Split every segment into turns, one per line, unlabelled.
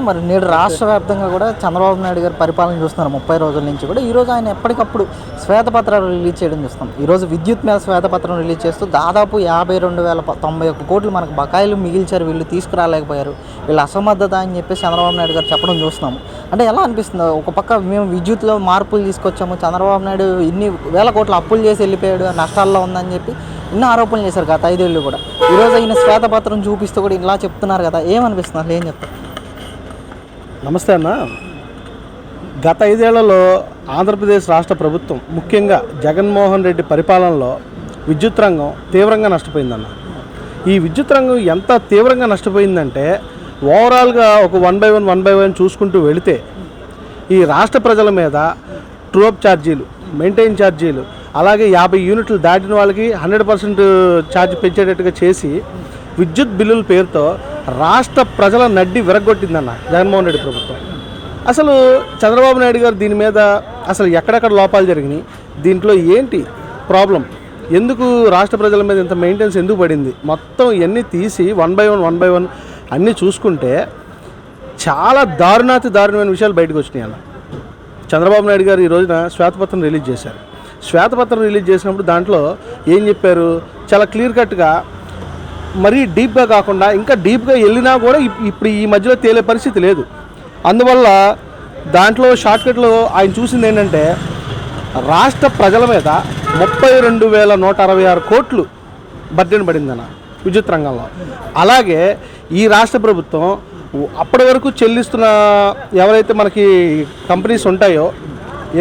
మరి నేడు రాష్ట్ర వ్యాప్తంగా కూడా చంద్రబాబు నాయుడు గారు పరిపాలన చూస్తున్నారు. ముప్పై రోజుల నుంచి కూడా. ఈరోజు ఆయన ఎప్పటికప్పుడు శ్వేతపత్రాలు రిలీజ్ చేయడం చూస్తాం ఈరోజు విద్యుత్ మీద శ్వేతపత్రం రిలీజ్ చేస్తూ దాదాపు యాభై రెండు వేల తొంభై ఒక్క కోట్లు మనకు బకాయిలు మిగిల్చారు. వీళ్ళు తీసుకురాలేకపోయారు. వీళ్ళు అసమర్థత అని చెప్పేసి చంద్రబాబు నాయుడు గారు చెప్పడం చూస్తున్నాము. అంటే ఎలా అనిపిస్తుంది? ఒక పక్క మేము విద్యుత్లో మార్పులు తీసుకొచ్చాము. చంద్రబాబు నాయుడు ఇన్ని వేల కోట్లు అప్పులు చేసి వెళ్ళిపోయాడు. నష్టాల్లో ఉందని చెప్పి ఎన్నో ఆరోపణలు చేశారు గత ఐదేళ్ళు కూడా. ఈరోజు ఆయన శ్వేతపత్రం చూపిస్తూ కూడా ఇలా చెప్తున్నారు కదా. ఏమనిపిస్తుంది? అసలు ఏం చెప్తారు?
నమస్తే అన్న. గత ఐదేళ్ళలో ఆంధ్రప్రదేశ్ రాష్ట్ర ప్రభుత్వం ముఖ్యంగా జగన్మోహన్ రెడ్డి పరిపాలనలో విద్యుత్ రంగం తీవ్రంగా నష్టపోయిందన్న. ఈ విద్యుత్ రంగం ఎంత తీవ్రంగా నష్టపోయిందంటే ఓవరాల్గా ఒక one by one one by one చూసుకుంటూ వెళితే ఈ రాష్ట్ర ప్రజల మీద ట్రూఅప్ ఛార్జీలు మెయింటైన్ ఛార్జీలు అలాగే యాభై యూనిట్లు దాటిన వాళ్ళకి హండ్రెడ్ పర్సెంట్ ఛార్జ్ పెంచేటట్టుగా చేసి విద్యుత్ బిల్లుల పేరుతో రాష్ట్ర ప్రజల నడ్డి విరగొట్టిందన్న జగన్మోహన్ రెడ్డి ప్రభుత్వం. అసలు చంద్రబాబు నాయుడు గారు దీని మీద అసలు ఎక్కడెక్కడ లోపాలు జరిగినాయి? దీంట్లో ఏంటి ప్రాబ్లం ఎందుకు రాష్ట్ర ప్రజల మీద ఇంత మెయింటెన్స్ ఎందుకు పడింది? మొత్తం ఇవన్నీ తీసి one by one one by one అన్నీ చూసుకుంటే చాలా దారుణాతి దారుణమైన విషయాలు బయటకు వచ్చినాయి అన్న. చంద్రబాబు నాయుడు గారు ఈ రోజున శ్వేతపత్రం రిలీజ్ చేశారు. శ్వేతపత్రం రిలీజ్ చేసినప్పుడు దాంట్లో ఏం చెప్పారు? చాలా క్లియర్ కట్గా మరీ డీప్గా కాకుండా ఇంకా డీప్గా వెళ్ళినా కూడా ఇప్పుడు ఈ మధ్యలో తేలే పరిస్థితి లేదు. అందువల్ల దాంట్లో షార్ట్కట్లో ఆయన చూసింది ఏంటంటే రాష్ట్ర ప్రజల మీద ముప్పై రెండు వేల నూట అరవై ఆరు కోట్లు బడ్జెట్ పడిందన్న విద్యుత్ రంగంలో. అలాగే ఈ రాష్ట్ర ప్రభుత్వం అప్పటి వరకు చెల్లిస్తున్న ఎవరైతే మనకి కంపెనీస్ ఉంటాయో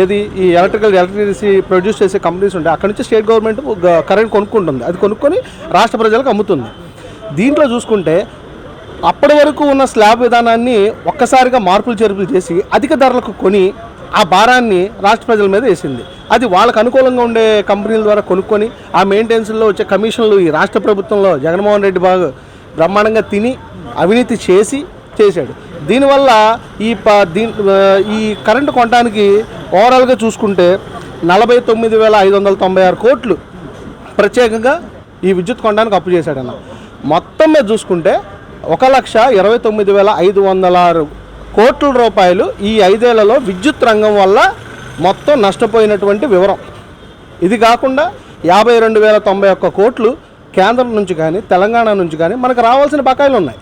ఏది ఈ ఎలక్ట్రికల్ ఎలక్ట్రిసిటీ ప్రొడ్యూస్ చేసే కంపెనీస్ ఉంటాయి అక్కడ నుంచి స్టేట్ గవర్నమెంట్ కరెంట్ కొనుక్కుంటుంది. అది కొనుక్కొని రాష్ట్ర ప్రజలకు అమ్ముతుంది. దీంట్లో చూసుకుంటే అప్పటి వరకు ఉన్న స్లాబ్ విధానాన్ని ఒక్కసారిగా మార్పులు చేర్పులు చేసి అధిక ధరలకు కొని ఆ భారాన్ని రాష్ట్ర ప్రజల మీద వేసింది. అది వాళ్ళకు అనుకూలంగా ఉండే కంపెనీల ద్వారా కొనుక్కొని ఆ మెయింటెనెన్స్లో వచ్చే కమిషన్లు ఈ రాష్ట్ర ప్రభుత్వంలో జగన్మోహన్ రెడ్డి బాగా బ్రహ్మాండంగా తిని అవినీతి చేసి చేశాడు. దీనివల్ల ఈ ప దీని ఈ కరెంటు కొనడానికి ఓవరాల్గా చూసుకుంటే నలభై తొమ్మిది వేల ఐదు వందల తొంభై ఆరు కోట్లు ప్రత్యేకంగా ఈ విద్యుత్ కొనడానికి అప్పు చేశాడన్న. మొత్తం మీద చూసుకుంటే ఒక లక్ష ఇరవై తొమ్మిది వేల ఐదు వందల ఆరు కోట్ల రూపాయలు ఈ ఐదేళ్ళలో విద్యుత్ రంగం వల్ల మొత్తం నష్టపోయినటువంటి వివరం. ఇది కాకుండా యాభై రెండు వేల తొంభై ఒక్క కోట్లు కేంద్రం నుంచి కానీ తెలంగాణ నుంచి కానీ మనకు రావాల్సిన బకాయిలు ఉన్నాయి.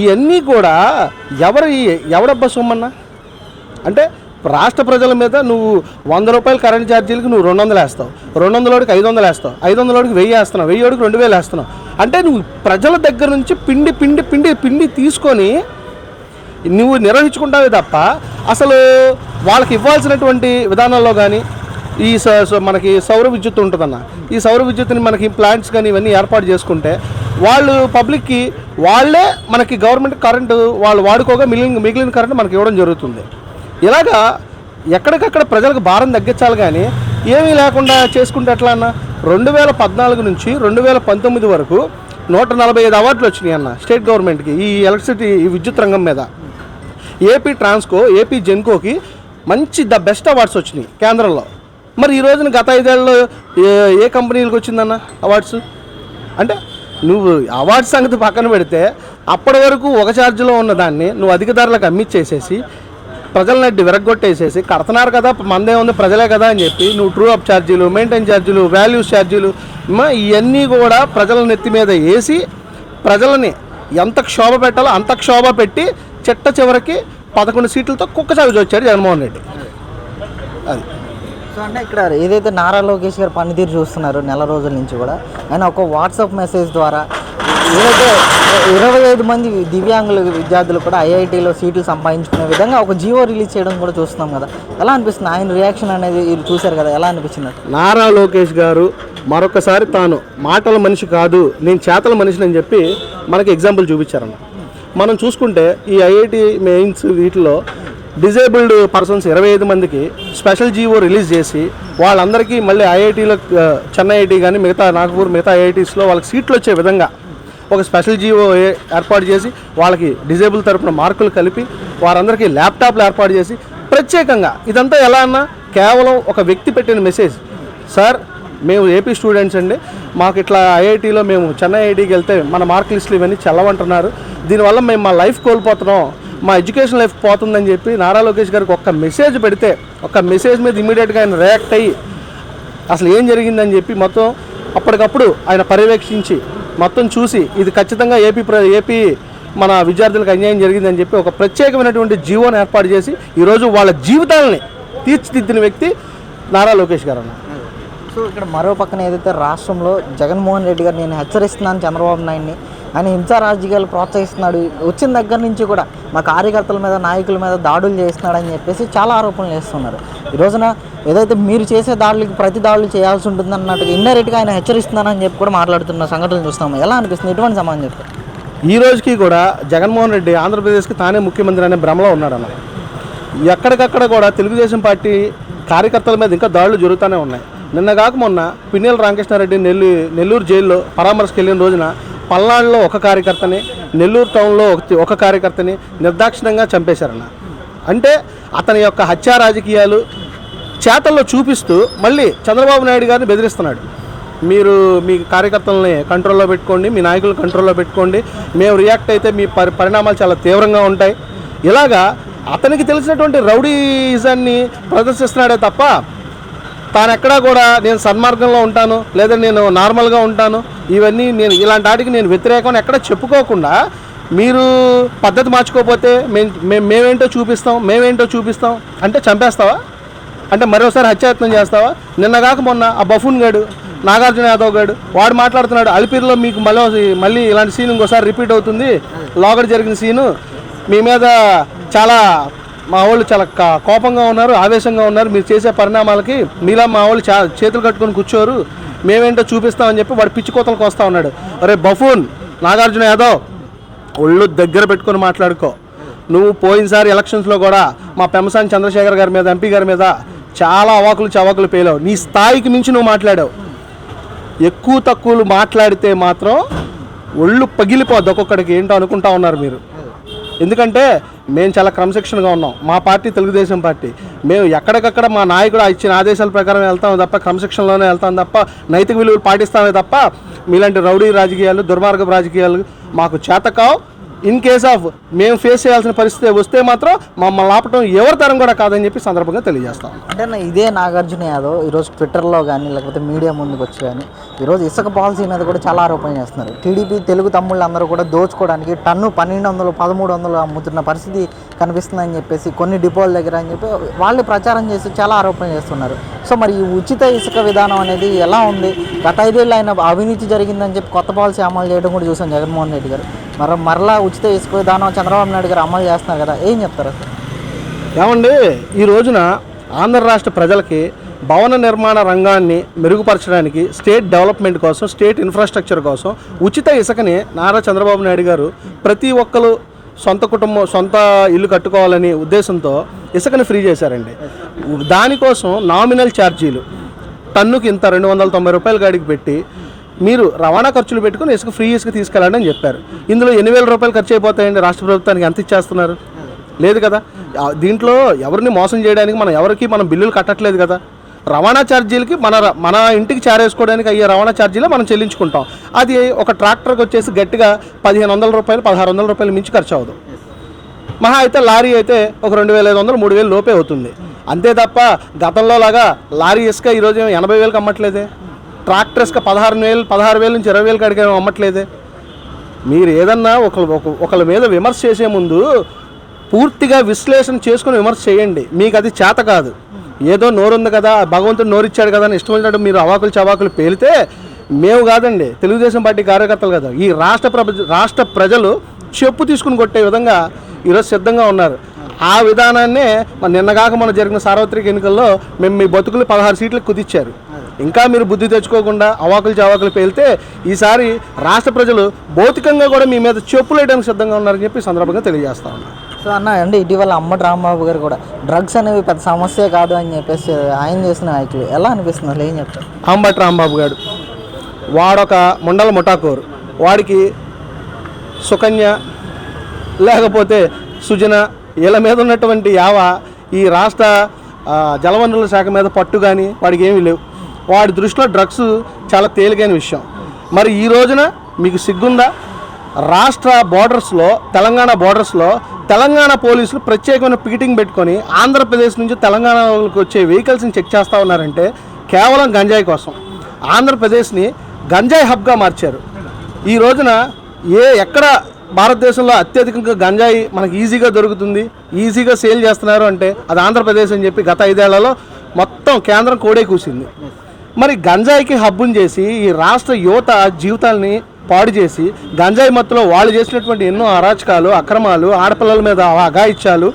ఇవన్నీ కూడా ఎవరి ఎవడబ్బా సొమ్మన్నా? అంటే రాష్ట్ర ప్రజల మీద నువ్వు వంద రూపాయలు కరెంట్ ఛార్జీలకి నువ్వు రెండు వందలు వేస్తావు. రెండు వందలోడికి ఐదు వందలు వేస్తావు. ఐదు వందలోడికి వెయ్యి వేస్తున్నావు. వెయ్యోడికి రెండు వేలు వేస్తున్నావు. అంటే నువ్వు ప్రజల దగ్గర నుంచి పిండి పిండి పిండి పిండి తీసుకొని నువ్వు నిర్వహించుకుంటావే తప్ప అసలు వాళ్ళకి ఇవ్వాల్సినటువంటి విధానాల్లో కానీ ఈ మనకి సౌర విద్యుత్ ఉంటుందన్న. ఈ సౌర విద్యుత్ని మనకి ప్లాంట్స్ కానీ ఇవన్నీ ఏర్పాటు చేసుకుంటే వాళ్ళు పబ్లిక్కి వాళ్ళే మనకి గవర్నమెంట్ కరెంటు వాళ్ళు వాడుకోగా మిగిలిన మిగిలిన కరెంట్ మనకి ఇవ్వడం జరుగుతుంది. ఇలాగా ఎక్కడికక్కడ ప్రజలకు భారం తగ్గించాలి కానీ ఏమీ లేకుండా చేసుకుంటే ఎట్లా అన్న? రెండు వేల పద్నాలుగు నుంచి రెండు వేల పంతొమ్మిది వరకు నూట నలభై ఐదు అవార్డులు వచ్చినాయి అన్న స్టేట్ గవర్నమెంట్కి ఈ ఎలక్ట్రిసిటీ ఈ విద్యుత్ రంగం మీద. ఏపీ ట్రాన్స్కో ఏపీ జెన్కోకి మంచి ద బెస్ట్ అవార్డ్స్ వచ్చినాయి కేంద్రంలో. మరి ఈ రోజున గత ఐదేళ్ళలో ఏ ఏ కంపెనీలకు వచ్చిందన్న అవార్డ్స్? అంటే నువ్వు అవార్డ్స్ సంగతి పక్కన పెడితే అప్పటి వరకు ఒక ఛార్జీలో ఉన్న దాన్ని నువ్వు అధిక ధరలకు అమ్మిచ్చేసేసి ప్రజలనడ్డి విరగొట్టేసేసి కడుతున్నారు కదా మందే ఉంది ప్రజలే కదా అని చెప్పి నువ్వు ట్రూ అప్ ఛార్జీలు మెయింటైన్ ఛార్జీలు వాల్యూస్ ఛార్జీలు ఇవన్నీ కూడా ప్రజల నెత్తి మీద వేసి ప్రజలని ఎంత క్షోభ పెట్టాలో అంత క్షోభ పెట్టి చిట్ట చివరికి పదకొండు సీట్లతో కుక్క చావి వచ్చాడు జగన్మోహన్ రెడ్డి. అది.
సో అంటే ఇక్కడ ఏదైతే నారా లోకేష్ గారు పనితీరు చూస్తున్నారు నెల రోజుల నుంచి కూడా ఆయన ఒక వాట్సాప్ మెసేజ్ ద్వారా ఇరవై ఇరవై ఐదు మంది దివ్యాంగుల విద్యార్థులు కూడా ఐఐటీలో సీట్లు సంపాదించుకునే విధంగా ఒక జీవో రిలీజ్ చేయడం కూడా చూస్తున్నాం కదా. ఎలా అనిపిస్తుంది? ఆయన రియాక్షన్ అనేది మీరు చూశారు కదా ఎలా అనిపించింది?
నారా లోకేష్ గారు మరొకసారి తాను మాటల మనిషి కాదు నేను చేతల మనిషిని అని చెప్పి మనకి ఎగ్జాంపుల్ చూపించారన్న. మనం చూసుకుంటే ఈ ఐఐటి మెయిన్స్ వీటిలో డిజేబుల్డ్ పర్సన్స్ ఇరవై ఐదు మందికి స్పెషల్ జీవో రిలీజ్ చేసి వాళ్ళందరికీ మళ్ళీ ఐఐటీలో చెన్నై ఐఐటి కానీ మిగతా నాగపూర్ మిగతా ఐఐటీస్లో వాళ్ళకి సీట్లు వచ్చే విధంగా ఒక స్పెషల్ జీవో ఏర్పాటు చేసి వాళ్ళకి డిజేబుల్ తరపున మార్కులు కలిపి వారందరికీ ల్యాప్టాప్లు ఏర్పాటు చేసి ప్రత్యేకంగా ఇదంతా ఎలా అన్నా కేవలం ఒక వ్యక్తి పెట్టిన మెసేజ్. సార్ మేము ఏపీ స్టూడెంట్స్ అండి. మాకు ఇట్లా ఐఐటీలో మేము చెన్నై ఐఐటీకి వెళ్తే మన మార్క్ లిస్టులు ఇవన్నీ చల్లవంటున్నారు. దీనివల్ల మేము మా లైఫ్ కోల్పోతున్నాం. మా ఎడ్యుకేషన్ లైఫ్ పోతుందని చెప్పి నారా లోకేష్ గారికి ఒక్క మెసేజ్ పెడితే ఒక్క మెసేజ్ మీద ఇమీడియట్గా ఆయన రియాక్ట్ అయ్యి అసలు ఏం జరిగిందని చెప్పి మొత్తం అప్పటికప్పుడు ఆయన పర్యవేక్షించి మొత్తం చూసి ఇది ఖచ్చితంగా ఏపీ ప్ర ఏపీ మన విద్యార్థులకు అన్యాయం జరిగిందని చెప్పి ఒక ప్రత్యేకమైనటువంటి జీవోను ఏర్పాటు చేసి ఈరోజు వాళ్ళ జీవితాలని తీర్చిదిద్దిన వ్యక్తి నారా లోకేష్ గారు అన్న.
సో ఇక్కడ మరో పక్కన ఏదైతే రాష్ట్రంలో జగన్మోహన్ రెడ్డి గారు నేను హెచ్చరిస్తున్నాను చంద్రబాబు నాయుడిని ఆయన హింసా రాజకీయాలు ప్రోత్సహిస్తున్నాడు. వచ్చిన దగ్గర నుంచి కూడా మా కార్యకర్తల మీద నాయకుల మీద దాడులు చేస్తున్నాడని చెప్పేసి చాలా ఆరోపణలు చేస్తున్నారు. ఈ రోజున ఏదైతే మీరు చేసే దాడులకి ప్రతి దాడులు చేయాల్సి ఉంటుంది అన్నట్టుగా ఇన్నరేట్గా ఆయన హెచ్చరిస్తున్నానని చెప్పి కూడా మాట్లాడుతున్న సంఘటనలు చూస్తాము ఎలా అనిపిస్తుంది? ఎటువంటి సమాజం చెప్పి
ఈ రోజుకి కూడా జగన్మోహన్ రెడ్డి ఆంధ్రప్రదేశ్కి తానే ముఖ్యమంత్రి అనే భ్రమలో ఉన్నాడన్న. ఎక్కడికక్కడ కూడా తెలుగుదేశం పార్టీ కార్యకర్తల మీద ఇంకా దాడులు జరుగుతూనే ఉన్నాయి. నిన్న కాక మొన్న పిన్నెల రామకృష్ణారెడ్డి నెల్లూరు నెల్లూరు జైల్లో పరామర్శకు వెళ్ళిన రోజున పల్నాడులో ఒక కార్యకర్తని నెల్లూరు టౌన్లో ఒక కార్యకర్తని నిర్దాక్షిణ్యంగా చంపేశారన్న. అంటే అతని యొక్క హత్యా రాజకీయాలు చేతల్లో చూపిస్తూ మళ్ళీ చంద్రబాబు నాయుడు గారిని బెదిరిస్తున్నాడు. మీరు మీ కార్యకర్తలని కంట్రోల్లో పెట్టుకోండి మీ నాయకులు కంట్రోల్లో పెట్టుకోండి. మేము రియాక్ట్ అయితే మీ పరి పరిణామాలు చాలా తీవ్రంగా ఉంటాయి. ఇలాగా అతనికి తెలిసినటువంటి రౌడీజాన్ని ప్రదర్శిస్తున్నాడే తప్ప తాను ఎక్కడా కూడా నేను సన్మార్గంలో ఉంటాను లేదా నేను నార్మల్గా ఉంటాను. ఇవన్నీ నేను ఇలాంటి వాటికి నేను వ్యతిరేకం ఎక్కడ చెప్పుకోకుండా మీరు పద్ధతి మార్చుకోకపోతే మేము మేమేంటో చూపిస్తాం మేమేంటో చూపిస్తాం అంటే చంపేస్తావా? అంటే మరోసారి హత్యాయత్నం చేస్తావా? నిన్న కాక మొన్న ఆ బఫూన్ గాడు నాగార్జున యాదవ్ గాడు వాడు మాట్లాడుతున్నాడు అలిపిరిలో మీకు మళ్ళీ మళ్ళీ ఇలాంటి సీన్ ఇంకోసారి రిపీట్ అవుతుంది. లోగడ జరిగిన సీను మీ మీద చాలా మా వాళ్ళు చాలా కా- కోపంగా ఉన్నారు ఆవేశంగా ఉన్నారు. మీరు చేసే పరిణామాలకి మీలా మా వాళ్ళు చా చేతులు కట్టుకొని కూర్చోరు. మేమేంటో చూపిస్తామని చెప్పి వాడు పిచ్చి కోతలకు వస్తూ ఉన్నాడు. అరే బఫూన్ నాగార్జున యాదవ్ ఒళ్ళు దగ్గర పెట్టుకొని మాట్లాడుకో. నువ్వు పోయినసారి ఎలక్షన్స్లో కూడా మా పెమసాని చంద్రశేఖర్ గారి మీద ఎంపీ గారి మీద చాలా అవాకులు చవాకులు పేలావు. నీ స్థాయికి మించి నువ్వు మాట్లాడావు. ఎక్కువ తక్కువలు మాట్లాడితే మాత్రం ఒళ్ళు పగిలిపోద్ది ఒక్కొక్కడికి. ఏంటో అనుకుంటా ఉన్నారు మీరు. ఎందుకంటే మేము చాలా క్రమశిక్షణగా ఉన్నాం. మా పార్టీ తెలుగుదేశం పార్టీ. మేము ఎక్కడికక్కడ మా నాయకుడు ఇచ్చిన ఆదేశాల ప్రకారం వెళ్తాం తప్ప క్రమశిక్షణలోనే వెళ్తాం తప్ప నైతిక విలువలు పాటిస్తామే తప్ప మీలాంటి రౌడీ రాజకీయాలు దుర్మార్గపు రాజకీయాలు మాకు చేతకావు ఇన్ కేస్ ఆఫ్ మేము ఫేస్ చేయాల్సిన పరిస్థితి వస్తే మాత్రం మమ్మల్ని ఆపటం ఎవరి తరం కూడా కాదని చెప్పి సందర్భంగా తెలియజేస్తాం
అంటే ఇదే నాగార్జున యాదవ్ ఈరోజు ట్విట్టర్లో కానీ లేకపోతే మీడియా ముందుకు వచ్చి కానీ ఈరోజు ఇసుక పాలసీ మీద కూడా చాలా ఆరోపణ చేస్తున్నారు. టీడీపీ తెలుగు తమ్ముళ్ళు అందరూ కూడా దోచుకోవడానికి టన్ను పన్నెండు వందలు పదమూడు వందలు అమ్ముతున్న పరిస్థితి కనిపిస్తుందని చెప్పేసి కొన్ని డిపోల దగ్గర అని చెప్పి వాళ్ళు ప్రచారం చేసి చాలా ఆరోపణ చేస్తున్నారు. సో మరి ఈ ఉచిత ఇసుక విధానం అనేది ఎలా ఉంది? గత ఐదేళ్ళు ఆయన అవినీతి జరిగిందని చెప్పి కొత్త పాలసీ అమలు చేయడం కూడా చూసాం జగన్మోహన్ రెడ్డి గారు. మరి మరలా ఉచిత ఇసుక విధానం చంద్రబాబు నాయుడు గారు అమలు చేస్తున్నారు కదా ఏం చెప్తారు
ఏమండి ఈ రోజున ఆంధ్ర రాష్ట్ర ప్రజలకి భవన నిర్మాణ రంగాన్ని మెరుగుపరచడానికి స్టేట్ డెవలప్మెంట్ కోసం స్టేట్ ఇన్ఫ్రాస్ట్రక్చర్ కోసం ఉచిత ఇసుకని నారా చంద్రబాబు నాయుడు గారు ప్రతి ఒక్కరు సొంత కుటుంబం సొంత ఇల్లు కట్టుకోవాలనే ఉద్దేశంతో ఇసుకని ఫ్రీ చేశారండి. దానికోసం నామినల్ ఛార్జీలు టన్నుకి ఇంత రెండు వందల తొంభై రూపాయల గాడికి పెట్టి మీరు రవాణా ఖర్చులు పెట్టుకుని ఇసుక ఫ్రీ ఇసుక తీసుకెళ్ళండి అని చెప్పారు. ఇందులో ఎన్ని వేల రూపాయలు ఖర్చు అయిపోతాయండి? రాష్ట్ర ప్రభుత్వానికి ఎంత ఇచ్చేస్తున్నారు? లేదు కదా? దీంట్లో ఎవరిని మోసం చేయడానికి మనం ఎవరికి మనం బిల్లులు కట్టట్లేదు కదా? రవాణా ఛార్జీలకి మన మన ఇంటికి చేరేసుకోవడానికి అయ్యే రవాణా ఛార్జీలే మనం చెల్లించుకుంటాం. అది ఒక ట్రాక్టర్కి వచ్చేసి గట్టిగా పదిహేను వందల రూపాయలు పదహారు వందల రూపాయలు మించి ఖర్చు అవ్వదు. మహా అయితే లారీ అయితే ఒక రెండు వేల ఐదు వందలు మూడు వేలు లోపే అవుతుంది. అంతే తప్ప గతంలో లాగా లారీ ఇసుక ఈరోజు ఎనభై వేలకు అమ్మట్లేదే? ట్రాక్టర్స్కి పదహారు వేలు పదహారు వేల నుంచి ఇరవై వేలు కాడికి అమ్మట్లేదే. మీరు ఏదన్నా ఒక ఒకళ్ళ మీద విమర్శ చేసే ముందు పూర్తిగా విశ్లేషణ చేసుకుని విమర్శ చేయండి. మీకు అది చేత కాదు. ఏదో నోరుంది కదా భగవంతుడు నోరిచ్చాడు కదా అని ఇష్టం వచ్చినట్టు మీరు అవాకులు చవాకులు పేలితే మేము కాదండి. తెలుగుదేశం పార్టీ కార్యకర్తలు కదా. ఈ రాష్ట్ర ప్రభ రాష్ట్ర ప్రజలు చెప్పు తీసుకుని కొట్టే విధంగా ఈరోజు సిద్ధంగా ఉన్నారు. ఆ విధానాన్నే మన నిన్నగాక మన జరిగిన సార్వత్రిక ఎన్నికల్లో మేము మీ బతుకులు పదహారు సీట్లకు కుదిచ్చారు. ఇంకా మీరు బుద్ధి తెచ్చుకోకుండా అవాకులు చవాకులు పేలితే ఈసారి రాష్ట్ర ప్రజలు భౌతికంగా కూడా మీ మీద చెప్పులు వేయడానికి సిద్ధంగా ఉన్నారని చెప్పి సందర్భంగా తెలియజేస్తా ఉన్నాను
సో అన్న అంటే ఇటీవల అమ్మటి రాంబాబు గారు కూడా డ్రగ్స్ అనేవి పెద్ద సమస్య కాదు అని చెప్పేసి ఆయన చేసిన నాయకులు ఎలా అనిపిస్తుంది అసలు ఏం చెప్తారు?
అంబటి రాంబాబు గారు వాడొక ముండల ముఠాకోరు వాడికి సుకన్య లేకపోతే సుజన వీళ్ళ మీద ఉన్నటువంటి యావ ఈ రాష్ట్ర జలవనరుల శాఖ మీద పట్టు కానీ వాడికి ఏమీ లేవు. వాడి దృష్టిలో డ్రగ్స్ చాలా తేలికైన విషయం. మరి ఈ రోజున మీకు సిగ్గుందా? రాష్ట్ర బోర్డర్స్లో తెలంగాణ బోర్డర్స్లో తెలంగాణ పోలీసులు ప్రత్యేకమైన పికెటింగ్ పెట్టుకొని ఆంధ్రప్రదేశ్ నుంచి తెలంగాణలోకి వచ్చే వెహికల్స్ని చెక్ చేస్తూ ఉన్నారంటే కేవలం గంజాయి కోసం. ఆంధ్రప్రదేశ్ని గంజాయి హబ్గా మార్చారు. ఈ రోజున ఏ ఎక్కడ భారతదేశంలో అత్యధికంగా గంజాయి మనకి ఈజీగా దొరుకుతుంది ఈజీగా సేల్ చేస్తున్నారు అంటే అది ఆంధ్రప్రదేశ్ అని చెప్పి గత ఐదేళ్ళలో మొత్తం కేంద్రం కోడే కూసింది. మరి గంజాయికి హబ్బుని చేసి ఈ రాష్ట్ర యువత జీవితాల్ని పాడు చేసి గంజాయి మత్తులో వాళ్ళు చేసినటువంటి ఎన్నో అరాచకాలు అక్రమాలు ఆడపిల్లల మీద అఘాయిత్యాలు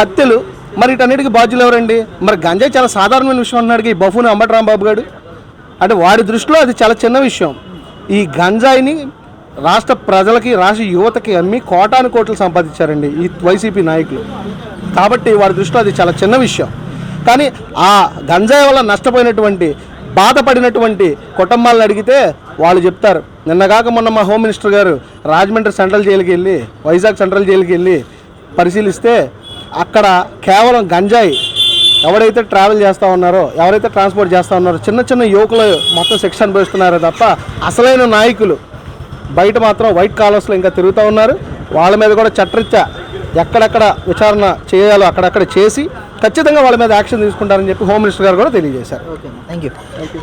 హత్యలు మరి వీటన్నిటికీ బాధ్యులు ఎవరండి? మరి గంజాయి చాలా సాధారణమైన విషయం అన్నాడు ఈ బఫూన్ అంబటి రాంబాబు గారు. అంటే వాడి దృష్టిలో అది చాలా చిన్న విషయం. ఈ గంజాయిని రాష్ట్ర ప్రజలకి రాష్ట్ర యువతకి అమ్మి కోటాను కోట్లు సంపాదించారండి ఈ వైసీపీ నాయకులు. కాబట్టి వారి దృష్టిలో అది చాలా చిన్న విషయం. కానీ ఆ గంజాయి వల్ల నష్టపోయినటువంటి బాధపడినటువంటి కుటుంబాలను అడిగితే వాళ్ళు చెప్తారు. నిన్నగాక మొన్న మా హోమ్ మినిస్టర్ గారు రాజమండ్రి సెంట్రల్ జైలుకి వెళ్ళి వైజాగ్ సెంట్రల్ జైలుకి వెళ్ళి పరిశీలిస్తే అక్కడ కేవలం గంజాయి ఎవరైతే ట్రావెల్ చేస్తూ ఉన్నారో ఎవరైతే ట్రాన్స్పోర్ట్ చేస్తూ ఉన్నారో చిన్న చిన్న యువకులు మొత్తం శిక్ష అనుభవిస్తున్నారో తప్ప అసలైన నాయకులు బయట మాత్రం వైట్ కాలర్స్లో ఇంకా తిరుగుతూ ఉన్నారు. వాళ్ళ మీద కూడా చట్టరీత్యా ఎక్కడెక్కడ విచారణ చేయాలో అక్కడక్కడ చేసి ఖచ్చితంగా వాళ్ళ మీద యాక్షన్ తీసుకుంటారని చెప్పి హోమ్ మినిస్టర్ గారు కూడా తెలియజేశారు.
Okay thank you